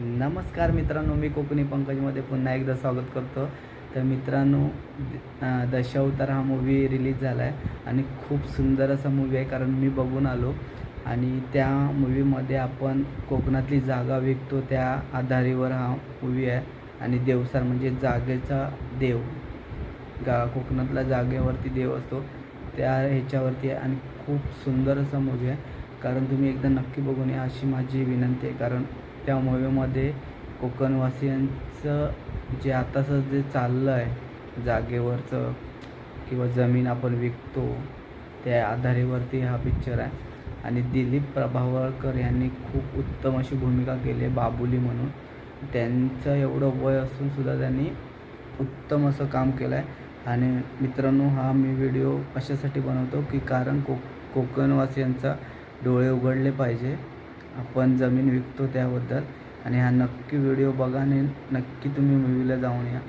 नमस्कार मित्रांनो मी कोकणी पंकजमध्ये पुन्हा एकदा स्वागत करतो. तर मित्रांनो दशावतार हा मूवी रिलीज झाला आहे आणि खूप सुंदर असा मूवी आहे कारण मी बघून आलो. आणि त्या मूवीमध्ये आपण कोकणातली जागा विकतो त्या आधारेवर हा मूवी आहे. आणि देवसार म्हणजे जागेचा देव. गा कोकणातल्या जागेवरती देव असतो. त्या ह्याच्यावरती आहे आणि खूप सुंदर असा मूवी आहे. कारण तुम्ही एकदा नक्की बघून या अशी माझी विनंती आहे. कारण त्या मूवीमध्ये कोकणवासियांचं जे आताचं जे चाललं आहे जागेवरचं किंवा जमीन आपण विकतो त्या आधारेवरती हा पिक्चर आहे. आणि दिलीप प्रभावळकर यांनी खूप उत्तम अशी भूमिका केली आहे बाबुली म्हणून. त्यांचं एवढं वय असून सुद्धा त्यांनी उत्तम असं काम केलं आहे आणि मित्रांनो हा मी व्हिडिओ अशासाठी बनवतो की कारण को कोकणवासियांचा डोळे उघडले पाहिजे. आपण जमीन विकतो त्याबद्दल. आणि हा नक्की व्हिडिओ बघा आणि नक्की तुम्ही मूवीला जाऊन या.